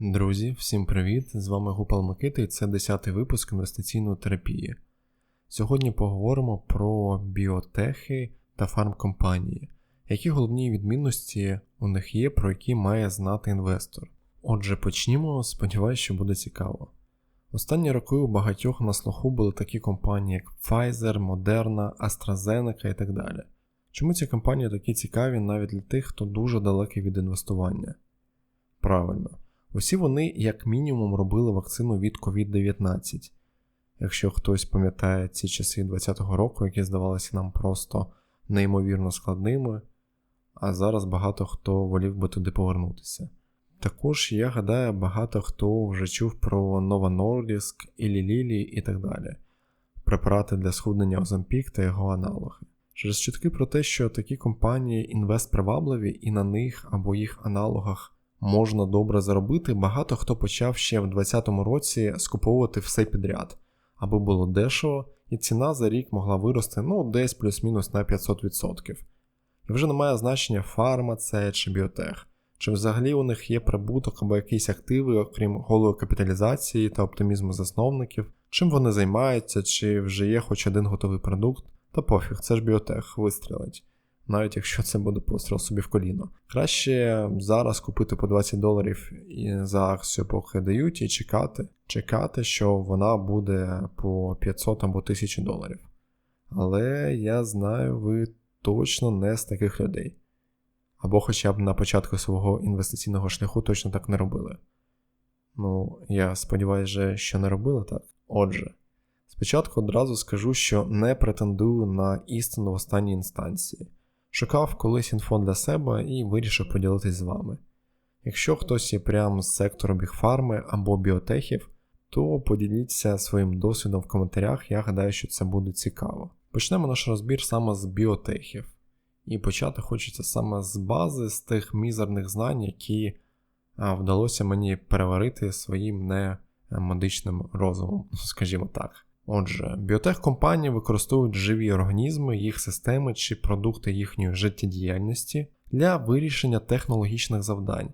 Друзі, всім привіт! З вами Гупал Микита і це 10-й випуск інвестиційної терапії. Сьогодні поговоримо про біотехи та фармкомпанії, які головні відмінності у них є, про які має знати інвестор. Отже, почнімо, сподіваюся, що буде цікаво. Останні роки у багатьох на слуху були такі компанії, як Pfizer, Moderna, AstraZeneca і так далі. Чому ці компанії такі цікаві навіть для тих, хто дуже далекий від інвестування? Правильно. Усі вони, як мінімум, робили вакцину від COVID-19. Якщо хтось пам'ятає ці часи 2020 року, які здавалися нам просто неймовірно складними, а зараз багато хто волів би туди повернутися. Також, я гадаю, багато хто вже чув про Nova Nordisk, Ілі Лілі і так далі, препарати для схуднення Озампік та його аналоги. Через чутки про те, що такі компанії інвест-привабливі і на них або їх аналогах можна добре заробити, багато хто почав ще в 2020 році скуповувати все підряд, аби було дешево, і ціна за рік могла вирости ну, десь плюс-мінус на 500%. І вже немає значення фарма це чи біотех, чи взагалі у них є прибуток або якісь активи, окрім голої капіталізації та оптимізму засновників, чим вони займаються, чи вже є хоч один готовий продукт, та пофіг, це ж біотех вистрілить навіть якщо це буде постріл собі в коліно. Краще зараз купити по 20 доларів за акцію, поки дають, і чекати, чекати, що вона буде по 500 або 1000 доларів. Але я знаю, ви точно не з таких людей. Або хоча б на початку свого інвестиційного шляху точно так не робили. Ну, я сподіваюся, що не робили так. Отже, спочатку одразу скажу, що не претендую на істину в останній інстанції. Шукав колись інфо для себе і вирішив поділитись з вами. Якщо хтось є прямо з сектору бігфарми або біотехів, то поділіться своїм досвідом в коментарях, я гадаю, що це буде цікаво. Почнемо наш розбір саме з біотехів. І почати хочеться саме з бази, з тих мізерних знань, які вдалося мені переварити своїм не медичним розумом, скажімо так. Отже, біотехкомпанії використовують живі організми, їх системи чи продукти їхньої життєдіяльності для вирішення технологічних завдань,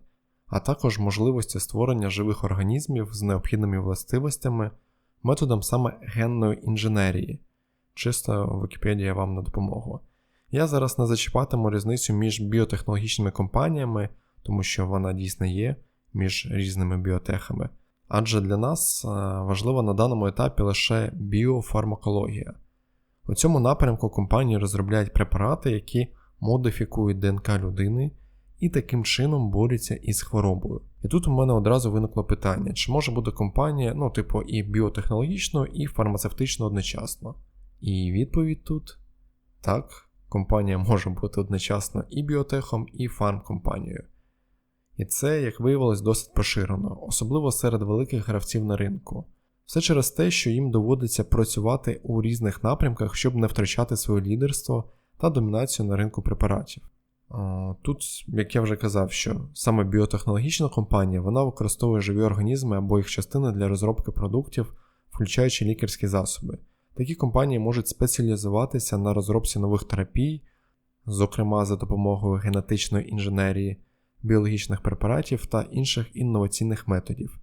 а також можливості створення живих організмів з необхідними властивостями методом саме генної інженерії. Чисто Вікіпедія вам на допомогу. Я зараз не зачіпатиму різницю між біотехнологічними компаніями, тому що вона дійсно є між різними біотехами адже для нас е, важлива на даному етапі лише біофармакологія. У цьому напрямку компанії розробляють препарати, які модифікують ДНК людини і таким чином борються із хворобою. І тут у мене одразу виникло питання, чи може бути компанія, ну, типу, і біотехнологічно, і фармацевтично одночасно. І відповідь тут так, компанія може бути одночасно і біотехом, і фармкомпанією. І це, як виявилось, досить поширено, особливо серед великих гравців на ринку. Все через те, що їм доводиться працювати у різних напрямках, щоб не втрачати своє лідерство та домінацію на ринку препаратів. Тут, як я вже казав, що саме біотехнологічна компанія вона використовує живі організми або їх частини для розробки продуктів, включаючи лікарські засоби. Такі компанії можуть спеціалізуватися на розробці нових терапій, зокрема за допомогою генетичної інженерії біологічних препаратів та інших інноваційних методів.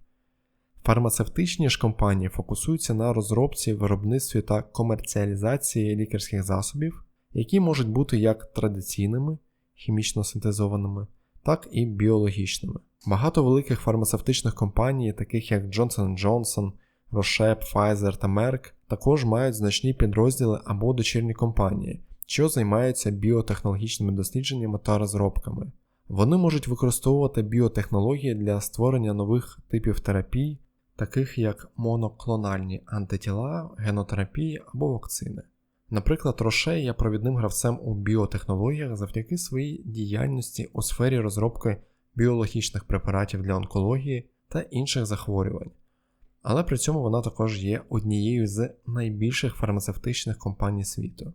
Фармацевтичні ж компанії фокусуються на розробці, виробництві та комерціалізації лікарських засобів, які можуть бути як традиційними, хімічно синтезованими, так і біологічними. Багато великих фармацевтичних компаній, таких як Johnson Johnson, Roche, Pfizer та Merck, також мають значні підрозділи або дочірні компанії, що займаються біотехнологічними дослідженнями та розробками. Вони можуть використовувати біотехнології для створення нових типів терапій, таких як моноклональні антитіла, генотерапії або вакцини. Наприклад, Роше є провідним гравцем у біотехнологіях завдяки своїй діяльності у сфері розробки біологічних препаратів для онкології та інших захворювань. Але при цьому вона також є однією з найбільших фармацевтичних компаній світу.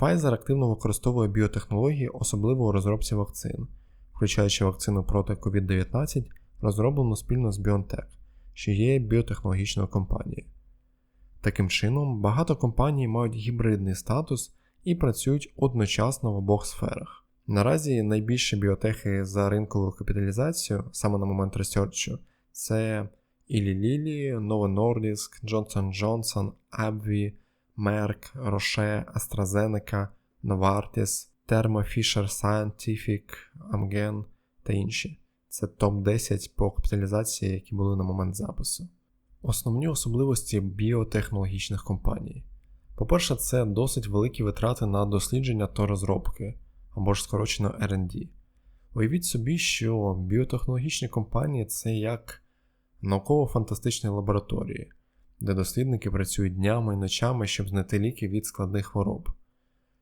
Pfizer активно використовує біотехнології, особливо у розробці вакцин включаючи вакцину проти COVID-19, розроблену спільно з BioNTech, що є біотехнологічною компанією. Таким чином, багато компаній мають гібридний статус і працюють одночасно в обох сферах. Наразі найбільші біотехи за ринковою капіталізацією, саме на момент ресерчу, Це Ілі Лілі, Novo Nordisk, Johnson Johnson, AbbVie, Merck, Roche, AstraZeneca, Novartis, Thermo Fisher Scientific, Amgen та інші. Це топ-10 по капіталізації, які були на момент запису. Основні особливості біотехнологічних компаній. По-перше, це досить великі витрати на дослідження та розробки, або ж скорочено RD. Уявіть собі, що біотехнологічні компанії це як науково-фантастичні лабораторії, де дослідники працюють днями і ночами, щоб знайти ліки від складних хвороб.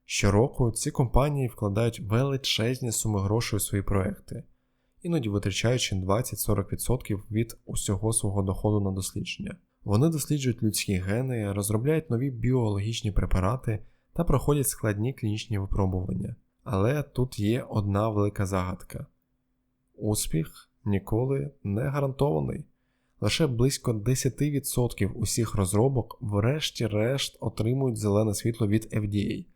Щороку ці компанії вкладають величезні суми грошей у свої проекти, іноді витрачаючи 20-40% від усього свого доходу на дослідження. Вони досліджують людські гени, розробляють нові біологічні препарати та проходять складні клінічні випробування. Але тут є одна велика загадка: успіх ніколи не гарантований. Лише близько 10% усіх розробок, врешті-решт, отримують зелене світло від FDA,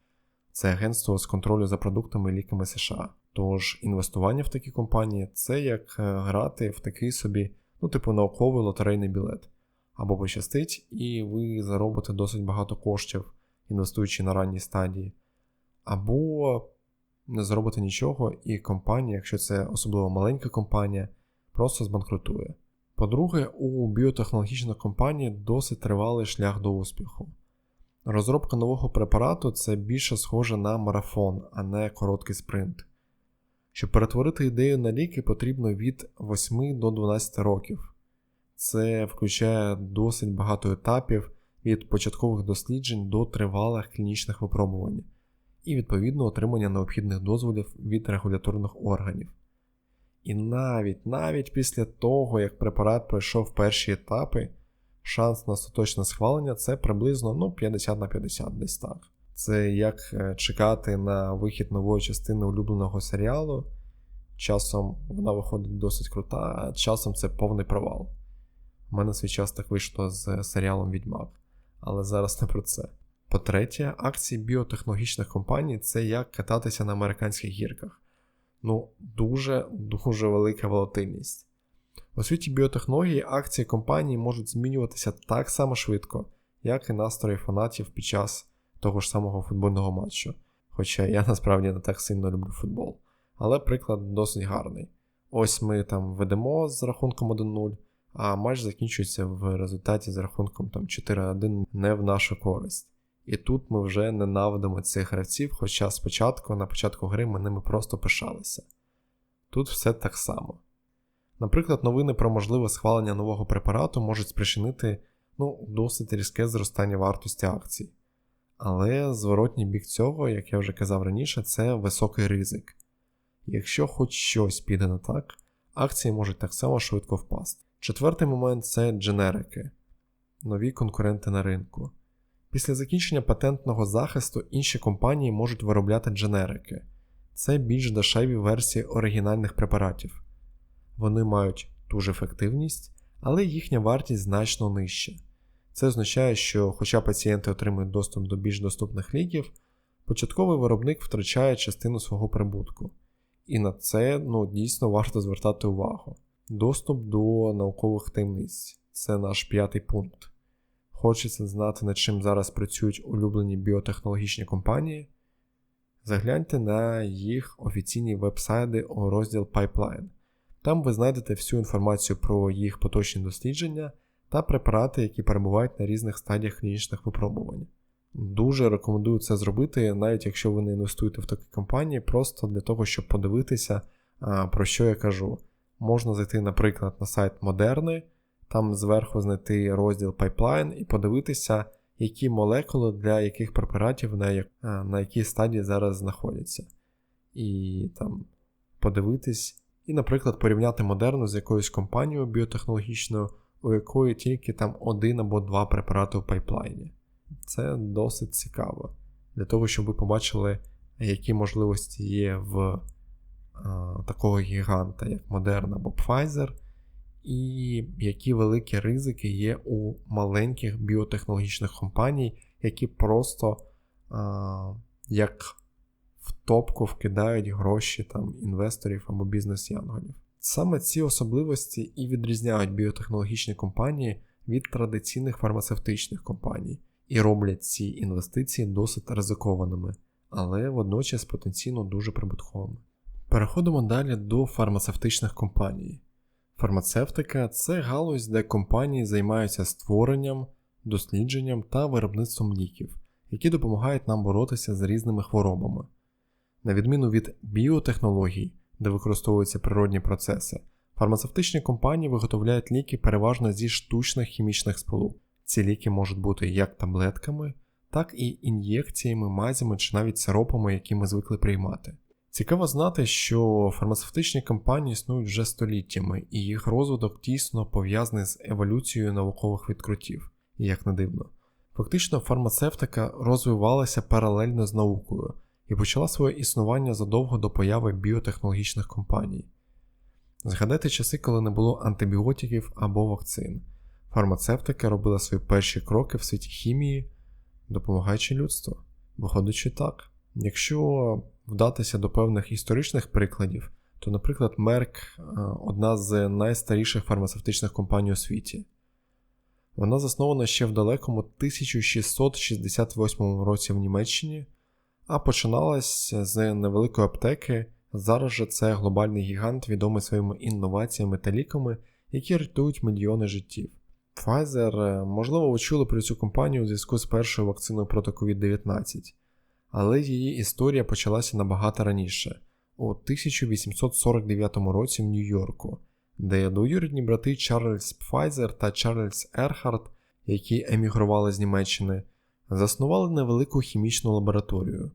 це агентство з контролю за продуктами і ліками США. Тож інвестування в такі компанії це як е, грати в такий собі, ну, типу, науковий лотерейний білет. Або пощастить, і ви заробите досить багато коштів, інвестуючи на ранній стадії, або не зробите нічого, і компанія, якщо це особливо маленька компанія, просто збанкрутує. По-друге, у біотехнологічних компаній досить тривалий шлях до успіху. Розробка нового препарату це більше схоже на марафон, а не короткий спринт. Щоб перетворити ідею на ліки, потрібно від 8 до 12 років. Це включає досить багато етапів від початкових досліджень до тривалих клінічних випробувань і відповідно отримання необхідних дозволів від регуляторних органів. І навіть навіть після того, як препарат пройшов перші етапи, шанс на остаточне схвалення це приблизно ну, 50 на 50 десь так. Це як е, чекати на вихід нової частини улюбленого серіалу. Часом вона виходить досить крута, а часом це повний провал. У мене свій час так вийшло з серіалом Відьмак, але зараз не про це. По-третє, акції біотехнологічних компаній це як кататися на американських гірках. Ну, дуже-дуже велика волатильність. У світі біотехнології акції компаній можуть змінюватися так само швидко, як і настрої фанатів під час того ж самого футбольного матчу. Хоча я насправді не так сильно люблю футбол. Але приклад досить гарний. Ось ми там ведемо з рахунком 1-0, а матч закінчується в результаті з рахунком там 4-1 не в нашу користь. І тут ми вже ненавидимо цих гравців, хоча спочатку, на початку гри ми ними просто пишалися. Тут все так само. Наприклад, новини про можливе схвалення нового препарату можуть спричинити ну, досить різке зростання вартості акцій. Але зворотній бік цього, як я вже казав раніше, це високий ризик. Якщо хоч щось піде не так, акції можуть так само швидко впасти. Четвертий момент це дженерики, нові конкуренти на ринку. Після закінчення патентного захисту інші компанії можуть виробляти дженерики. Це більш дешеві версії оригінальних препаратів. Вони мають ту ж ефективність, але їхня вартість значно нижча. Це означає, що, хоча пацієнти отримують доступ до більш доступних ліків, початковий виробник втрачає частину свого прибутку. І на це ну, дійсно варто звертати увагу. Доступ до наукових таємниць це наш п'ятий пункт. Хочеться знати, над чим зараз працюють улюблені біотехнологічні компанії. Загляньте на їх офіційні веб-сайти у розділ Pipeline. Там ви знайдете всю інформацію про їх поточні дослідження та препарати, які перебувають на різних стадіях клінічних випробувань. Дуже рекомендую це зробити, навіть якщо ви не інвестуєте в такі компанії, просто для того, щоб подивитися, про що я кажу. Можна зайти, наприклад, на сайт Модерни там зверху знайти розділ Pipeline і подивитися, які молекули для яких препаратів на як, на якій стадії зараз знаходяться. І там подивитись, і, наприклад, порівняти модерну з якоюсь компанією біотехнологічною, у якої тільки там один або два препарати у пайплайні. Це досить цікаво. Для того, щоб ви побачили, які можливості є в а, такого гіганта, як Moderna або Pfizer і які великі ризики є у маленьких біотехнологічних компаній, які просто а, як в топку вкидають гроші там інвесторів або бізнес-янголів. Саме ці особливості і відрізняють біотехнологічні компанії від традиційних фармацевтичних компаній і роблять ці інвестиції досить ризикованими, але водночас потенційно дуже прибутковими. Переходимо далі до фармацевтичних компаній. Фармацевтика це галузь, де компанії займаються створенням, дослідженням та виробництвом ліків, які допомагають нам боротися з різними хворобами. На відміну від біотехнологій, де використовуються природні процеси, фармацевтичні компанії виготовляють ліки переважно зі штучних хімічних сполук. Ці ліки можуть бути як таблетками, так і ін'єкціями, мазями чи навіть сиропами, які ми звикли приймати. Цікаво знати, що фармацевтичні компанії існують вже століттями, і їх розвиток тісно пов'язаний з еволюцією наукових відкриттів, як не дивно. Фактично, фармацевтика розвивалася паралельно з наукою і почала своє існування задовго до появи біотехнологічних компаній. Згадайте часи, коли не було антибіотиків або вакцин. Фармацевтика робила свої перші кроки в світі хімії, допомагаючи людству. Виходячи так, якщо вдатися до певних історичних прикладів, то, наприклад, Мерк одна з найстаріших фармацевтичних компаній у світі. Вона заснована ще в далекому 1668 році в Німеччині, а починалась з невеликої аптеки. Зараз же це глобальний гігант, відомий своїми інноваціями та ліками, які рятують мільйони життів. Pfizer, можливо, ви чули про цю компанію у зв'язку з першою вакциною проти COVID-19, але її історія почалася набагато раніше, у 1849 році в Нью-Йорку, де двоюрідні брати Чарльз Пфайзер та Чарльз Ерхард, які емігрували з Німеччини, заснували невелику хімічну лабораторію.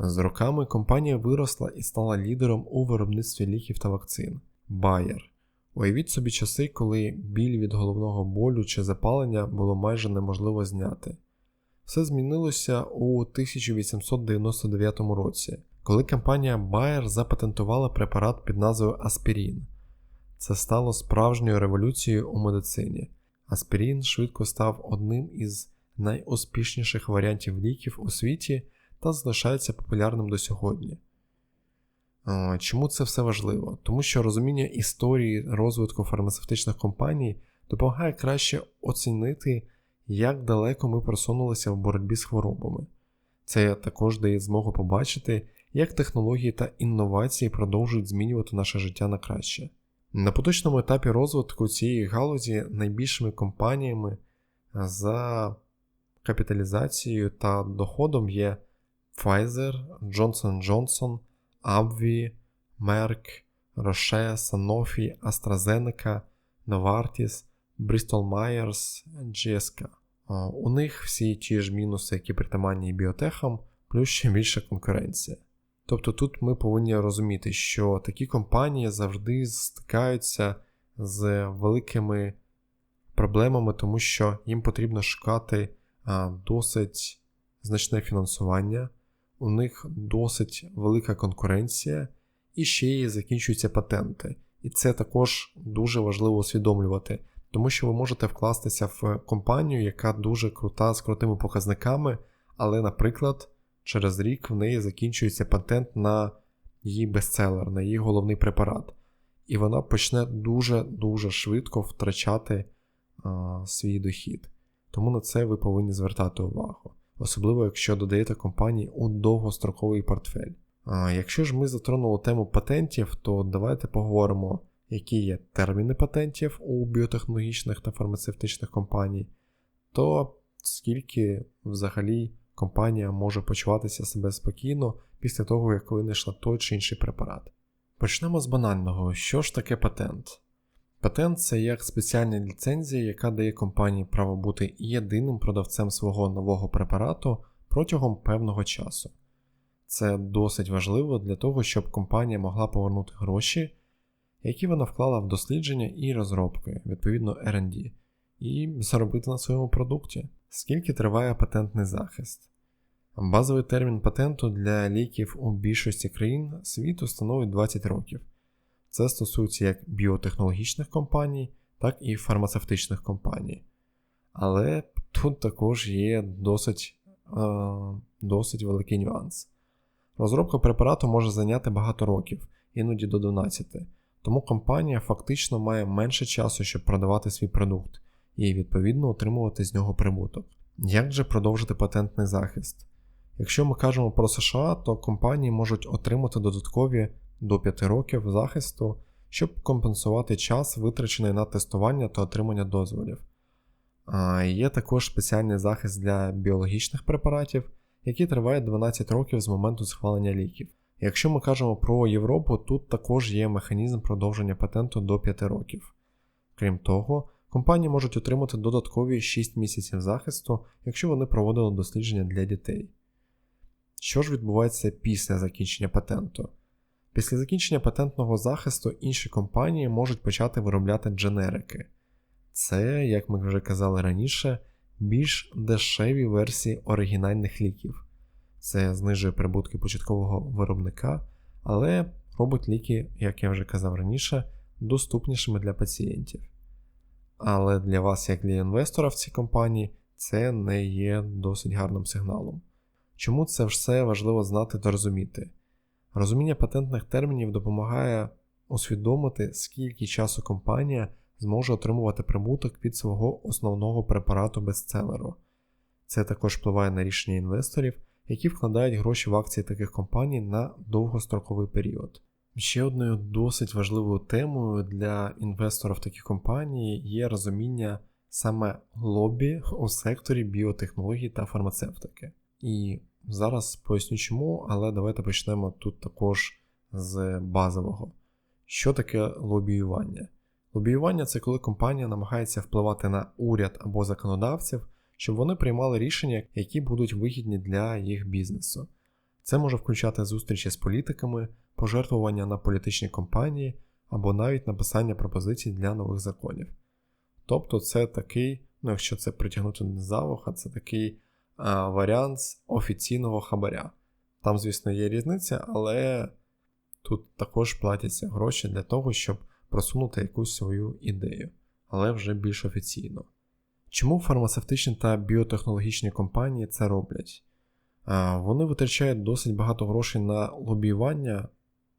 З роками компанія виросла і стала лідером у виробництві ліків та вакцин Bayer. Уявіть собі часи, коли біль від головного болю чи запалення було майже неможливо зняти. Все змінилося у 1899 році, коли компанія Bayer запатентувала препарат під назвою Аспірін. Це стало справжньою революцією у медицині. Аспірін швидко став одним із найуспішніших варіантів ліків у світі та залишається популярним до сьогодні. Чому це все важливо? Тому що розуміння історії розвитку фармацевтичних компаній допомагає краще оцінити, як далеко ми просунулися в боротьбі з хворобами. Це також дає змогу побачити, як технології та інновації продовжують змінювати наше життя на краще. На поточному етапі розвитку цієї галузі найбільшими компаніями за капіталізацією та доходом є Pfizer, Johnson Johnson, Abvi, Merck, Roche, Sanofi, AstraZeneca, Novartis, Bristol Myers, GSK. У них всі ті ж мінуси, які притаманні біотехам, плюс ще більша конкуренція. Тобто тут ми повинні розуміти, що такі компанії завжди стикаються з великими проблемами, тому що їм потрібно шукати досить значне фінансування, у них досить велика конкуренція, і ще й закінчуються патенти. І це також дуже важливо усвідомлювати, тому що ви можете вкластися в компанію, яка дуже крута з крутими показниками, але, наприклад, через рік в неї закінчується патент на її бестселер, на її головний препарат. І вона почне дуже-дуже швидко втрачати а, свій дохід. Тому на це ви повинні звертати увагу особливо якщо додаєте компанії у довгостроковий портфель. Якщо ж ми затронули тему патентів, то давайте поговоримо, які є терміни патентів у біотехнологічних та фармацевтичних компаній, то скільки взагалі компанія може почуватися себе спокійно після того, як винайшла той чи інший препарат. Почнемо з банального, що ж таке патент? Патент це як спеціальна ліцензія, яка дає компанії право бути єдиним продавцем свого нового препарату протягом певного часу. Це досить важливо для того, щоб компанія могла повернути гроші, які вона вклала в дослідження і розробки, відповідно RD, і заробити на своєму продукті. Скільки триває патентний захист? Базовий термін патенту для ліків у більшості країн світу становить 20 років. Це стосується як біотехнологічних компаній, так і фармацевтичних компаній. Але тут також є досить е, досить великий нюанс. Розробка препарату може зайняти багато років, іноді до 12, Тому компанія фактично має менше часу, щоб продавати свій продукт і відповідно отримувати з нього прибуток. Як же продовжити патентний захист? Якщо ми кажемо про США, то компанії можуть отримати додаткові до 5 років захисту, щоб компенсувати час, витрачений на тестування та отримання дозволів. Є також спеціальний захист для біологічних препаратів, який триває 12 років з моменту схвалення ліків. Якщо ми кажемо про Європу, тут також є механізм продовження патенту до 5 років. Крім того, компанії можуть отримати додаткові 6 місяців захисту, якщо вони проводили дослідження для дітей. Що ж відбувається після закінчення патенту? Після закінчення патентного захисту інші компанії можуть почати виробляти дженерики. Це, як ми вже казали раніше, більш дешеві версії оригінальних ліків. Це знижує прибутки початкового виробника, але робить ліки, як я вже казав раніше, доступнішими для пацієнтів. Але для вас, як для інвестора в цій компанії, це не є досить гарним сигналом. Чому це все важливо знати та розуміти? Розуміння патентних термінів допомагає усвідомити, скільки часу компанія зможе отримувати прибуток від свого основного препарату бестселеру. Це також впливає на рішення інвесторів, які вкладають гроші в акції таких компаній на довгостроковий період. Ще одною досить важливою темою для інвестора в такі компанії є розуміння саме лобі у секторі біотехнологій та фармацевтики. І зараз поясню чому, але давайте почнемо тут також з базового. Що таке лобіювання? Лобіювання це коли компанія намагається впливати на уряд або законодавців, щоб вони приймали рішення, які будуть вигідні для їх бізнесу. Це може включати зустрічі з політиками, пожертвування на політичні компанії або навіть написання пропозицій для нових законів. Тобто це такий, ну якщо це притягнути не за вуха, це такий а, варіант офіційного хабаря. Там, звісно, є різниця, але тут також платяться гроші для того, щоб просунути якусь свою ідею, але вже більш офіційно. Чому фармацевтичні та біотехнологічні компанії це роблять? Вони витрачають досить багато грошей на лобіювання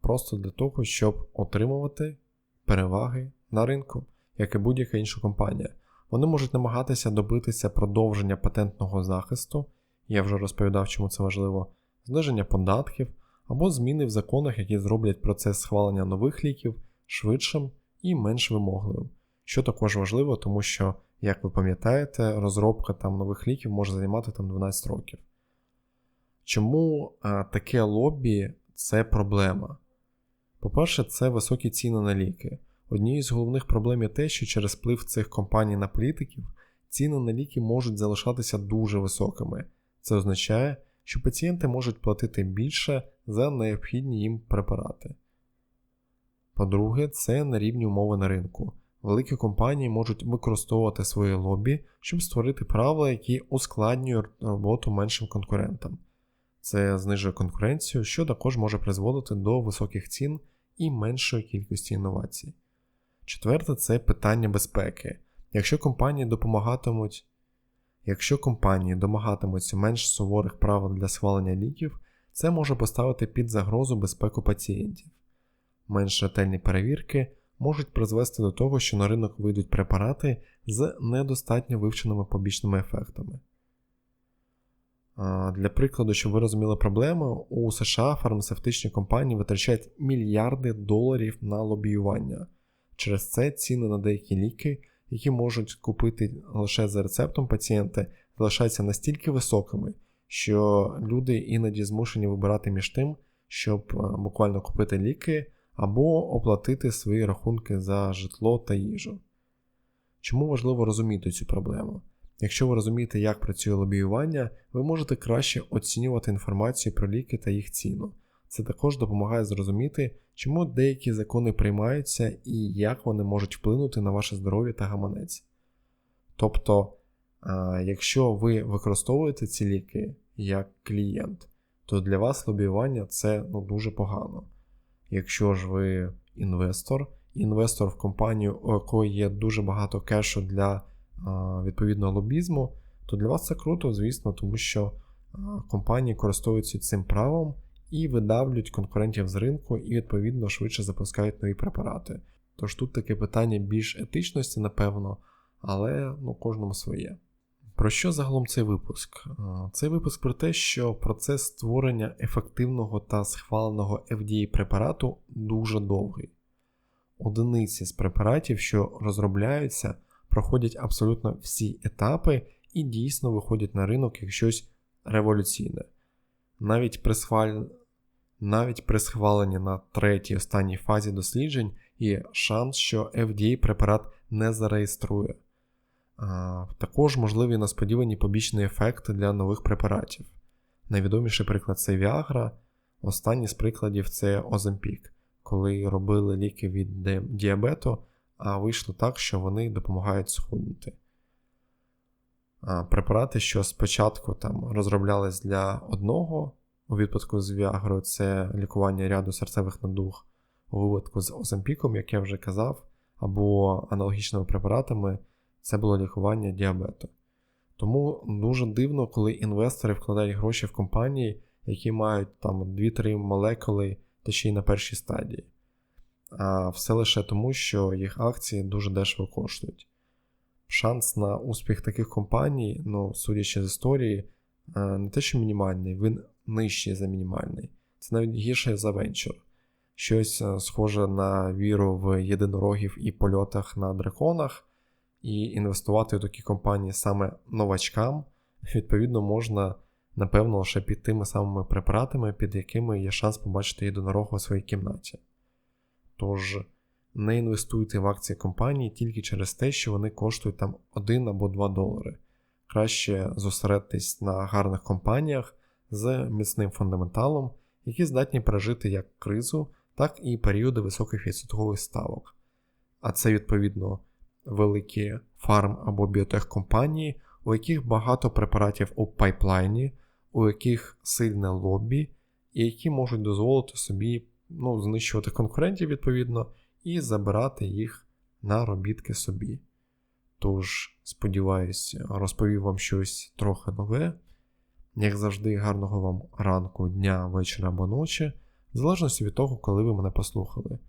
просто для того, щоб отримувати переваги на ринку, як і будь-яка інша компанія. Вони можуть намагатися добитися продовження патентного захисту, я вже розповідав, чому це важливо, зниження податків або зміни в законах, які зроблять процес схвалення нових ліків швидшим і менш вимогливим, що також важливо, тому що, як ви пам'ятаєте, розробка там нових ліків може займати там 12 років. Чому а, таке лобі це проблема? По-перше, це високі ціни на ліки. Однією з головних проблем є те, що через вплив цих компаній на політиків ціни на ліки можуть залишатися дуже високими. Це означає, що пацієнти можуть платити більше за необхідні їм препарати. По-друге, це на рівні умови на ринку. Великі компанії можуть використовувати своє лобі, щоб створити правила, які ускладнюють роботу меншим конкурентам. Це знижує конкуренцію, що також може призводити до високих цін і меншої кількості інновацій. Четверте, це питання безпеки. Якщо компанії допомагатимуть, Якщо компанії домагатимуться менш суворих правил для схвалення ліків, це може поставити під загрозу безпеку пацієнтів. Менш ретельні перевірки можуть призвести до того, що на ринок вийдуть препарати з недостатньо вивченими побічними ефектами. Для прикладу, щоб ви розуміли проблему, у США фармацевтичні компанії витрачають мільярди доларів на лобіювання. Через це ціни на деякі ліки, які можуть купити лише за рецептом пацієнти, залишаються настільки високими, що люди іноді змушені вибирати між тим, щоб е, буквально купити ліки або оплатити свої рахунки за житло та їжу. Чому важливо розуміти цю проблему? Якщо ви розумієте, як працює лобіювання, ви можете краще оцінювати інформацію про ліки та їх ціну. Це також допомагає зрозуміти, чому деякі закони приймаються і як вони можуть вплинути на ваше здоров'я та гаманець. Тобто, якщо ви використовуєте ці ліки як клієнт, то для вас лобіювання це ну, дуже погано. Якщо ж ви інвестор, інвестор в компанію, у якої є дуже багато кешу для відповідного лобізму, то для вас це круто, звісно, тому що компанії користуються цим правом і видавлюють конкурентів з ринку і відповідно швидше запускають нові препарати. Тож тут таке питання більш етичності, напевно, але ну, кожному своє. Про що загалом цей випуск? Цей випуск про те, що процес створення ефективного та схваленого FDA препарату дуже довгий. Одиниці з препаратів, що розробляються, проходять абсолютно всі етапи і дійсно виходять на ринок як щось революційне. Навіть при, схваль... Навіть при схваленні на третій останній фазі досліджень є шанс, що FDA препарат не зареєструє. Також можливі несподівані побічні ефекти для нових препаратів. Найвідоміший приклад це Viagra, останній з прикладів це Ozempic, коли робили ліки від діабету, а вийшло так, що вони допомагають схуднути. Препарати, що спочатку там розроблялись для одного, у випадку з Viagra це лікування ряду серцевих надуг, у випадку з Оземпіком, як я вже казав, або аналогічними препаратами це було лікування діабету. Тому дуже дивно, коли інвестори вкладають гроші в компанії, які мають там 2-3 молекули та ще й на першій стадії. А все лише тому, що їх акції дуже дешево коштують. Шанс на успіх таких компаній, ну, судячи з історії, не те, що мінімальний, він нижчий за мінімальний. Це навіть гірше за венчур. Щось схоже на віру в єдинорогів і польотах на драконах, і інвестувати в такі компанії саме новачкам, відповідно, можна, напевно, лише під тими самими препаратами, під якими є шанс побачити єдинорога у своїй кімнаті. Тож, не інвестуйте в акції компанії тільки через те, що вони коштують там 1 або 2 долари. Краще зосередитись на гарних компаніях з міцним фундаменталом, які здатні пережити як кризу, так і періоди високих відсоткових ставок. А це, відповідно, великі фарм або біотехкомпанії, у яких багато препаратів у пайплайні, у яких сильне лобі, і які можуть дозволити собі ну, знищувати конкурентів відповідно і забирати їх на робітки собі. Тож, сподіваюсь, розповів вам щось трохи нове. Як завжди, гарного вам ранку, дня, вечора або ночі, в залежності від того, коли ви мене послухали.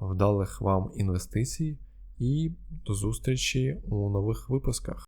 Вдалих вам інвестицій і до зустрічі у нових випусках.